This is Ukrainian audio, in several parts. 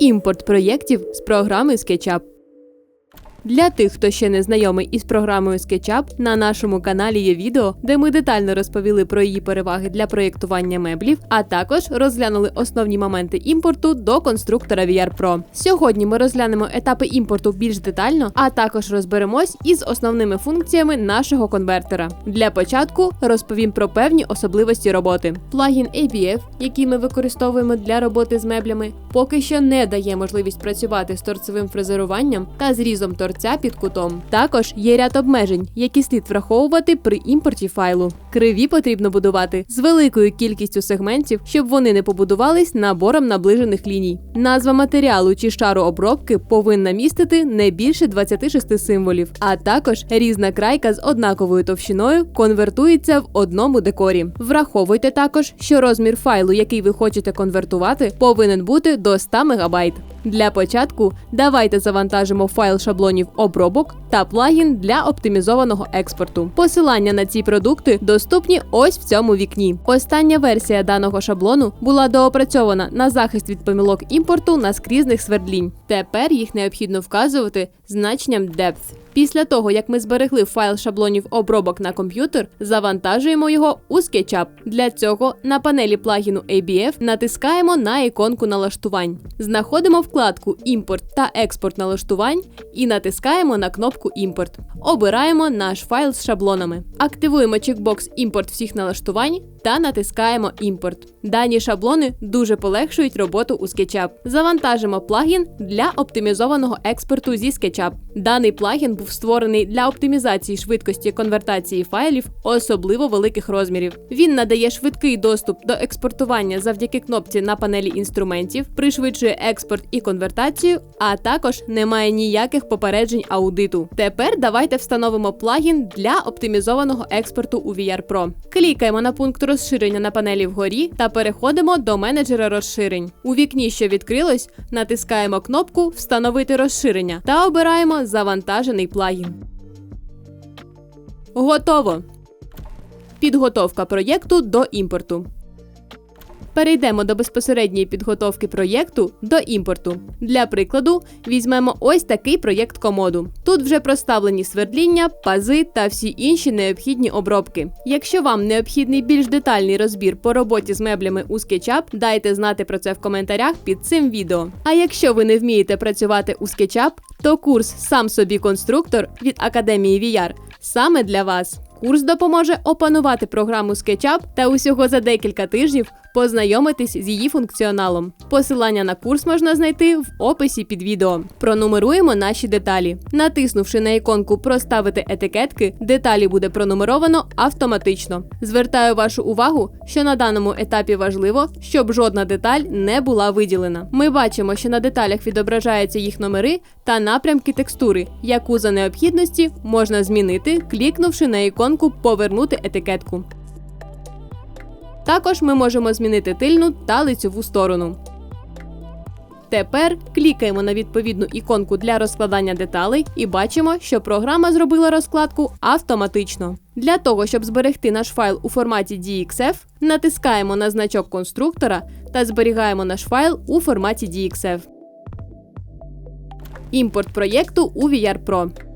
Імпорт проєктів з програми SketchUp. Для тих, хто ще не знайомий із програмою SketchUp, на нашому каналі є відео, де ми детально розповіли про її переваги для проєктування меблів, а також розглянули основні моменти імпорту до конструктора VR Pro. Сьогодні ми розглянемо етапи імпорту більш детально, а також розберемось із основними функціями нашого конвертера. Для початку розповім про певні особливості роботи. Плагін ABF, який ми використовуємо для роботи з меблями, поки що не дає можливість працювати з торцевим фрезеруванням та зрізом торця під кутом. Також є ряд обмежень, які слід враховувати при імпорті файлу. Криві потрібно будувати з великою кількістю сегментів, щоб вони не побудувались набором наближених ліній. Назва матеріалу чи шару обробки повинна містити не більше 26 символів, а також різна крайка з однаковою товщиною конвертується в одному декорі. Враховуйте також, що розмір файлу, який ви хочете конвертувати, повинен бути до 100 МБ. Для початку давайте завантажимо файл шаблонів обробок та плагін для оптимізованого експорту. Посилання на ці продукти доступні ось в цьому вікні. Остання версія даного шаблону була доопрацьована на захист від помилок імпорту наскрізних свердлінь. Тепер їх необхідно вказувати значенням depth. Після того, як ми зберегли файл шаблонів обробок на комп'ютер, завантажуємо його у SketchUp. Для цього на панелі плагіну ABF натискаємо на іконку налаштувань. Знаходимо вкладку Імпорт та експорт налаштувань і натискаємо на кнопку Імпорт. Обираємо наш файл з шаблонами. Активуємо чекбокс Імпорт всіх налаштувань та натискаємо Імпорт. Дані шаблони дуже полегшують роботу у SketchUp. Завантажимо плагін для оптимізованого експорту зі SketchUp. Даний плагін був створений для оптимізації швидкості конвертації файлів особливо великих розмірів. Він надає швидкий доступ до експортування завдяки кнопці на панелі інструментів, пришвидшує експорт і конвертацію, а також не має ніяких попереджень аудиту. Тепер давайте встановимо плагін для оптимізованого експорту у VR Pro. Клікаємо на пункт розширення на панелі вгорі та переходимо до менеджера розширень. У вікні, що відкрилось, натискаємо кнопку Встановити розширення та обираємо завантажений плагін. Готово. Підготовка проєкту до імпорту. Перейдемо до безпосередньої підготовки проєкту до імпорту. Для прикладу, візьмемо ось такий проєкт комоду. Тут вже проставлені свердління, пази та всі інші необхідні обробки. Якщо вам необхідний більш детальний розбір по роботі з меблями у SketchUp, дайте знати про це в коментарях під цим відео. А якщо ви не вмієте працювати у SketchUp, то курс Сам собі конструктор від Академії VR саме для вас. Курс допоможе опанувати програму SketchUp та усього за декілька тижнів познайомитись з її функціоналом. Посилання на курс можна знайти в описі під відео. Пронумеруємо наші деталі. Натиснувши на іконку Проставити етикетки, деталі буде пронумеровано автоматично. Звертаю вашу увагу, що на даному етапі важливо, щоб жодна деталь не була виділена. Ми бачимо, що на деталях відображаються їх номери та напрямки текстури, яку за необхідності можна змінити, клікнувши на іконку Повернути етикетку. Також ми можемо змінити тильну та лицьову сторону. Тепер клікаємо на відповідну іконку для розкладання деталей і бачимо, що програма зробила розкладку автоматично. Для того, щоб зберегти наш файл у форматі DXF, натискаємо на значок конструктора та зберігаємо наш файл у форматі DXF. Імпорт проєкту у VR Pro.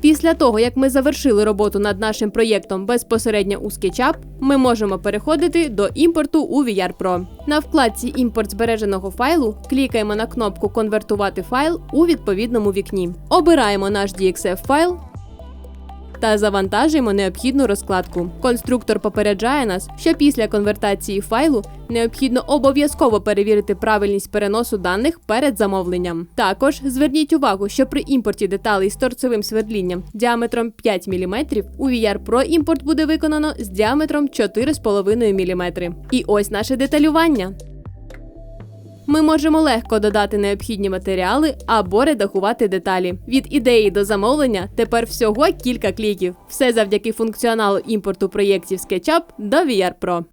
Після того, як ми завершили роботу над нашим проєктом безпосередньо у SketchUp, ми можемо переходити до імпорту у VR Pro. На вкладці Імпорт збереженого файлу клікаємо на кнопку Конвертувати файл у відповідному вікні. Обираємо наш DXF файл та завантажуємо необхідну розкладку. Конструктор попереджає нас, що після конвертації файлу необхідно обов'язково перевірити правильність переносу даних перед замовленням. Також зверніть увагу, що при імпорті деталей з торцевим свердлінням діаметром 5 мм у VR Pro імпорт буде виконано з діаметром 4,5 мм. І ось наше деталювання. Ми можемо легко додати необхідні матеріали або редагувати деталі. Від ідеї до замовлення тепер всього кілька кліків. Все завдяки функціоналу імпорту проєктів SketchUp до VR Pro.